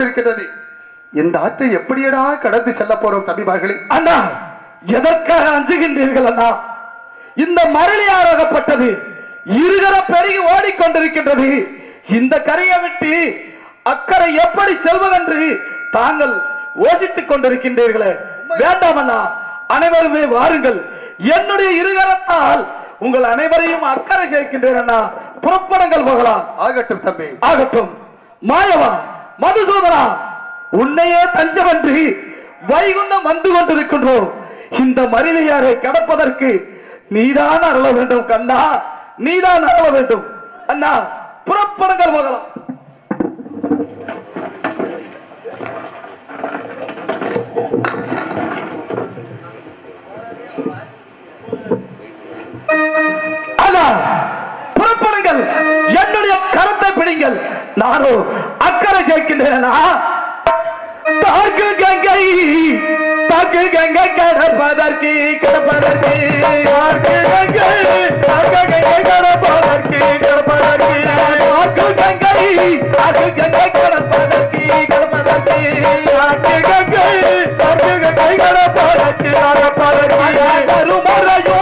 இருக்கிறது. இந்த ஆற்றை எப்படியடா கடந்து செல்ல போறோம் தம்பிமார்களே? அண்ணா எதற்காக அஞ்சுகின்றீர்கள் அண்ணா? இந்த மரளியாராகப்பட்டது இருகர பெருகி ஓடிக்கொண்டிருக்கின்றது. இந்த கரையை விட்டு அக்கறை எப்படி செல்வதென்று தாங்கள் யோசித்துக் கொண்டிருக்கின்றீர்களே. வேண்டாம் அண்ணா அனைவருமே வாருங்கள். என்னுடைய இருகரத்தால் உங்கள் அனைவரையும் அக்கறை சேர்க்கின்றேன் அண்ணா. புறப்படங்கள் போகலாம். ஆகட்டும் தம்பி. ஆகட்டும். மாயவா மதுசூதனா உன்னையே தஞ்சமன்றி வைகுந்தம் வந்து கொண்டிருக்கின்றோம். இந்த மரிலையாரை கடப்பதற்கு நீதான் அருள வேண்டும் கண்ணா நீதான் அருள வேண்டும். அண்ணா புறப்படுங்கள் போகலாம் அண்ணா புறப்படுங்கள். என்னுடைய கருத்து பிடிங்கள் நானும் அக்கறை சேர்க்கின்றேனா? தாக்கு கங்கை தாக்கு கங்கை கடப்பதற்கு கடப்பதற்கு. தாக்கு கங்கை தாக்கு கங்கை கடப்பதற்கு கடப்பதற்கு. தாக்கு கங்கை தாக்கு கங்கை கடப்பதற்கு கடப்பதற்கு. தாக்கு கங்கை தாக்கு கங்கை கடப்பதற்கு கடப்பதற்கு. கருமறையோ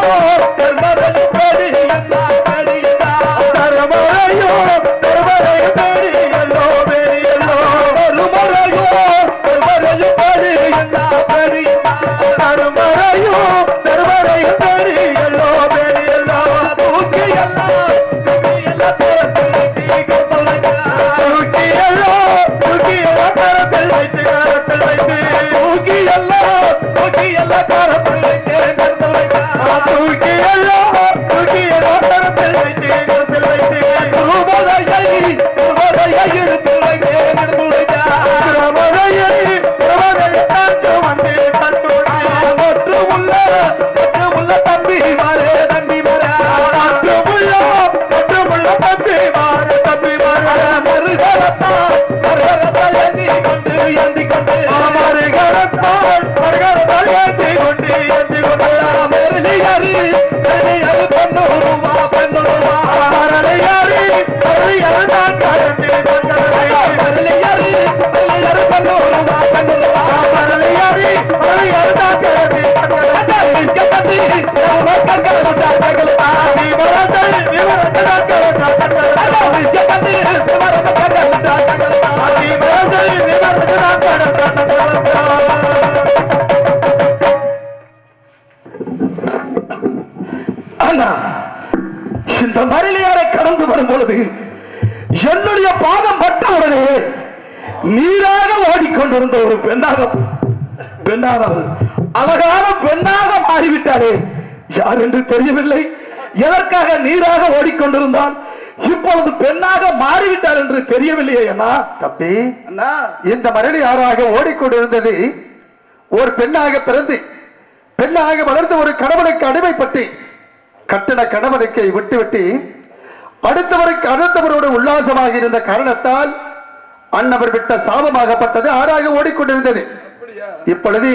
என்னுடைய பாதம் பட்ட உடனே நீராக ஓடிக்கொண்டிருந்த ஒரு பெண்ணாக பெண்ணானவள் அழகான பெண்ணாக மாறிவிட்டாரே யார் என்று தெரியவில்லை. எதற்காக நீராக ஓடிக்கொண்டிருந்தால் இப்பொழுது பெண்ணாக மாறிவிட்டார் என்று தெரியவில்லையே அண்ணா. தம்பி அண்ணா. இந்த மரளி ஆறாக ஓடிக்கொண்டிருந்தது? ஒரு பெண்ணாக பிறந்து பெண்ணாக வளர்ந்த ஒரு கணவனுக்கு அடிமைப்பட்டு கட்டின கணவனுக்கு விட்டுவிட்டு அடுத்தவருக்கு அடுத்தவரோடு உல்லாசமாக இருந்த காரணத்தால் அன்னவர் விட்ட சாபமாகப்பட்டது ஆறாக ஓடிக்கொண்டிருந்தது. இப்பொழுது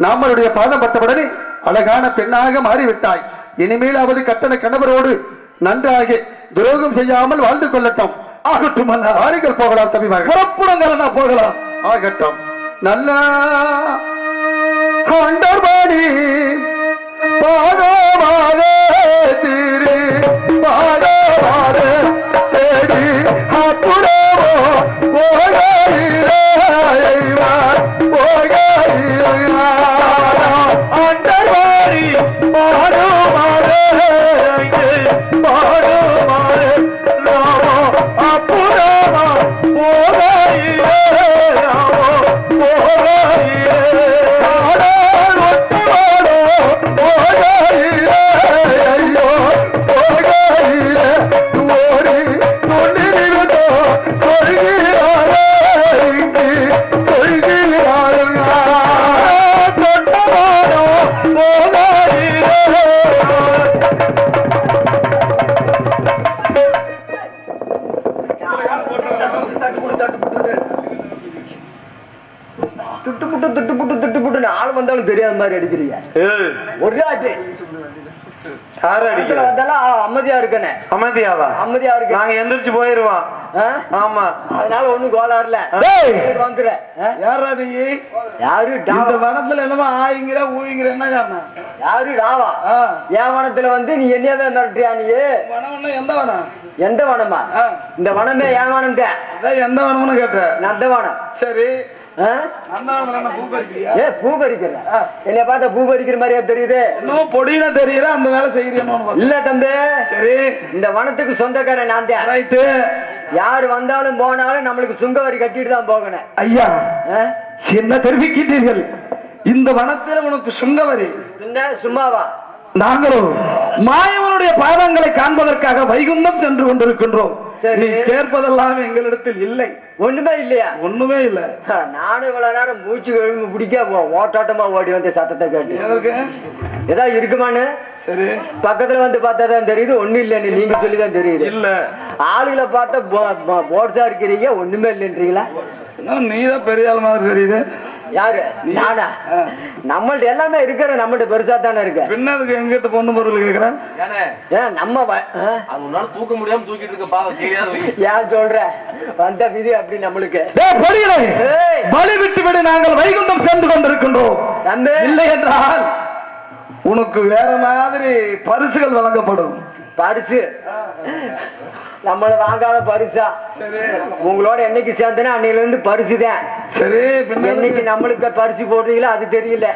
நாமளுடைய பாதம் பட்டவுடனே அழகான பெண்ணாக மாறிவிட்டாய். இனிமேலாவது கட்டண கணவரோடு நன்றாக துரோகம் செய்யாமல் வாழ்ந்து கொள்ளட்டும். ஆகட்டும் அண்ணா வாருங்கள் போகலாம் தம்பிமார்கள். புறப்படுங்கள் போகலாம். ஆகட்டும். நல்ல ஆண்டவனி திட்டுப்புட்டு திட்டுப்புட்டு திட்டுப்புட்டு ஆள் வந்தாலும் தெரியாத மாதிரி அடிக்கிறீங்க. ஒரு ஆட்டு யார இடத்துல அடிக்கிற வந்தாலும் அமைதியா இருக்கனே. அமைதியாவா? அமைதியா இருக்கு. நாங்க எந்திரிச்சு போயிருவோம்? ஆமா. அதனால ஒண்ணும் கோளாறுல. ஆ? யாரா நீ? யாரு இந்த வனத்துல என்னமோ ஆயிங்கிற ஊயிங்கிற என்ன காரணம்? யாரு ஆ. என் வனத்துல வந்து நீ என்னையவே மிரட்டுறியா நீ? வனம்னா எந்த வனம்? எந்த வனமா. இந்த வனமே என் வனம் எந்த வனம்னு கேட்டேன். அந்த வனம். சரி. ஏ பூ பறிக்கிற என்னைய பார்த்தா பூ மாதிரியா தெரியுது? இன்னும் பொடியில தெரியற அந்த வேலை செய்யறியன்னு இல்ல தம்பி. சரி. இந்த வனத்துக்கு சொந்தக்காரன் நான் தான். ரைட்டு யாரு வந்தாலும் போனாலும் நம்மளுக்கு சுங்க வரி கட்டிட்டு தான் போகணும். ஐயா? என்ன தெரிவிக்கின்றீர்கள்? இந்த வனத்தில் உனக்கு சுங்கவரி? என்ன சும்மாவா? நாங்களும் மாயவனுடைய பாதங்களை காண்பதற்காக வைகுந்தம் சென்று கொண்டிருக்கின்றோம். நீ கேட்பதெல்லாம் எங்களிடத்தில் இல்லை. ஒண்ணுமே இல்லையா? ஒண்ணுமே இல்லை. நானும் இவ்வளவு நேரம் மூச்சு கழுவி பிடிக்க ஓட்டாட்டமா ஓடி வந்த சத்தத்தை கேட்டு. ஏதாவது இருக்குமான்னு? சரி. பக்கத்துல வந்து பார்த்தா தான் தெரியுது. ஒண்ணும் இல்லைன்னு நீங்க சொல்லி தான் தெரியுது. இல்ல. ஆளுகளை பார்த்தா போர்ஸா இருக்கிறீங்க. ஒண்ணுமே இல்லைன்றீங்களா? நீதான் பெரிய ஆள் மாதிரி தெரியுது. யாரு? நானா? நம்மள்ட்ட எல்லாமே இருக்கிற நம்மள்ட்ட பெருசா தானே இருக்கு. பின்னதுக்கு எங்கிட்ட பொண்ணு பொருள் கேக்குறேன் ஏன்? நம்ம வ- ஆ? அது உன்னால தூக்க முடியாம தூக்கிட்டு இருக்க பாவம் ஏன் சொல்ற? வந்த விதி அப்படி நம்மளுக்கு. வழி விட்டு விடு நாங்கள் வைகுந்தம் சென்று கொண்டிருக்கின்றோம். இல்லை என்றால் உனக்கு வேற மாதிரி பரிசுகள் வழங்கப்படும். பரிசு. நம்மள வாங்காத பரிசா? உங்களோட என்னைக்கு சேர்ந்தனா அன்னையில இருந்து பரிசு தான் சரி பின்ன என்னைக்கு நம்மளுக்கு பரிசு போடுறீங்களோ அது தெரியல?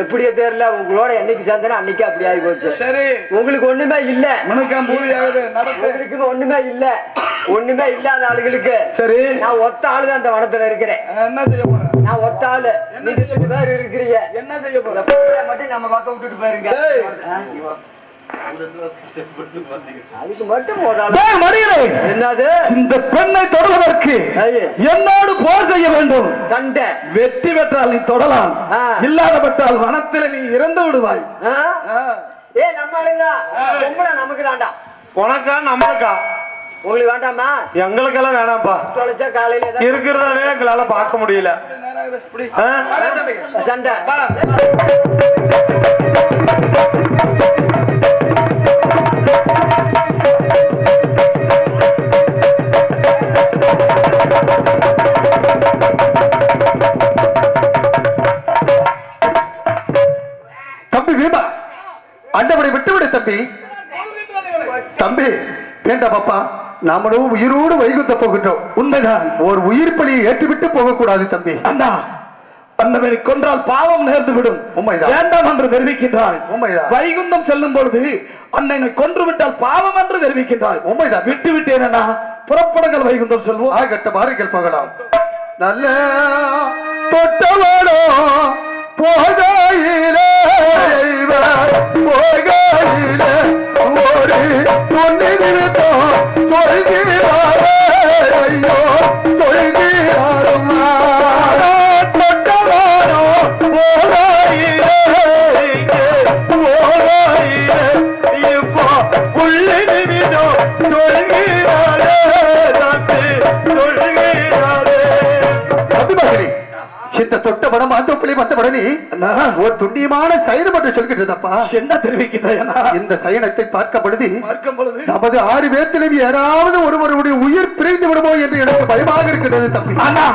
எப்படியோ தெரியல உங்களோட என்னைக்கு சேர்ந்தனா அன்னைக்கு அப்படி ஆகி போச்சு. சரி. உங்களுக்கு ஒண்ணுமே இல்ல. உங்களுக்கு ஒண்ணுமே இல்ல. ஒண்ணுமே இல்லாத ஆளுகளுக்கு சரி. நான் ஒத்த ஆளு தான் அந்த வனத்துல இருக்கிறேன். என்ன செய்ய போற நான் ஒத்த ஆளு. நீங்க பேர் இருக்கிறீங்க. என்ன செய்ய போற இந்த பொம்பளை மட்டும் நம்ம பக்கம் விட்டுட்டு போயிருங்க. இந்த பெண்ணை தொடுவதற்கு ஐயே. என்னோடு போர் செய்ய வேண்டும். சண்டை. வெற்றி பெற்றால் நீ தொடலாம். ஆ. இல்லாதபட்டால் வனத்தில் நீ இறந்து விடுவாய்? ஏ நம்ம பொம்பளை நமக்கு தாண்டா. உனக்கா நம்மளுக்கா? உங்களுக்கு வேண்டாமா? எங்களுக்கெல்லாம் வேணாம்ப்பா. தொலைச்சா காலையில இருக்கிறதாவே எங்களால பார்க்க முடியல? சண்டை. தம்பி வேண்டாம் பாப்பா? நாமளும் உயிரோடு வைகுந்த போகின்றோம். உண்மைதான் ஒரு உயிர் பலியை ஏற்றுவிட்டு போகக்கூடாது தம்பி. அண்ணா அண்ணவனை கொன்றால் பாவம் நேர்ந்து விடும். உண்மைதான். வேண்டாம் என்று தெரிவிக்கின்றாய் உண்மைதான். வைகுந்தம் செல்லும் பொழுது அண்ணனை கொன்று விட்டால் பாவம் என்று தெரிவிக்கின்றாய் உண்மைதான். விட்டு விட்டேன் புறப்படுங்கள் வைகுந்தம் செல்வோம். ஆகட்ட மாறுகள் போகலாம். நல்ல தொட்டவளோ போகையிலே போகையிலே ஒரு பொண்ணு நிறுத்தம் சொல்கிறாரே தொட்ட படம் அந்த பிள்ளை வந்த உடனே அண்ணா. ஒரு துண்டியமான சயனம் என்று சொல்கிட்டு இருந்தப்பா என்ன தெரிவிக்கின்றாய் அண்ணா? இந்த சயனத்தை பார்க்க பொழுது பார்க்கும் பொழுது. நமது ஆறு பேர்த்திலும் யாராவது ஒருவருடைய உயிர் பிரிந்து விடுமோ என்று எனக்கு பயமாக இருக்கிறது தம்பி. அண்ணா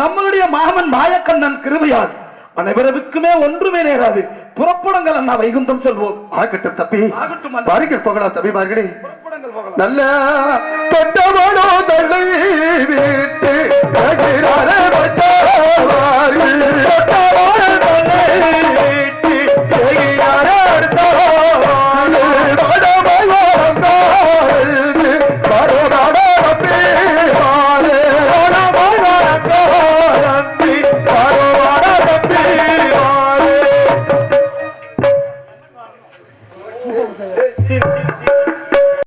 நம்மளுடைய மாமன் மாயக்கண்ணன் கிருபையால் அனைவருக்குமே ஒன்றுமே நேராது. புறப்படுங்கள் அண்ணா வைகுந்தம் செல்வோம். ஆகட்டும் தம்பி. ஆகட்டும் அண்ணா. பாருங்கள் போகலாம் புறப்படுங்கள் போகலாம். நல்ல தொட்டவனோ தலை விட்டு தொட்டவார்கள் தொட்டவார்கள்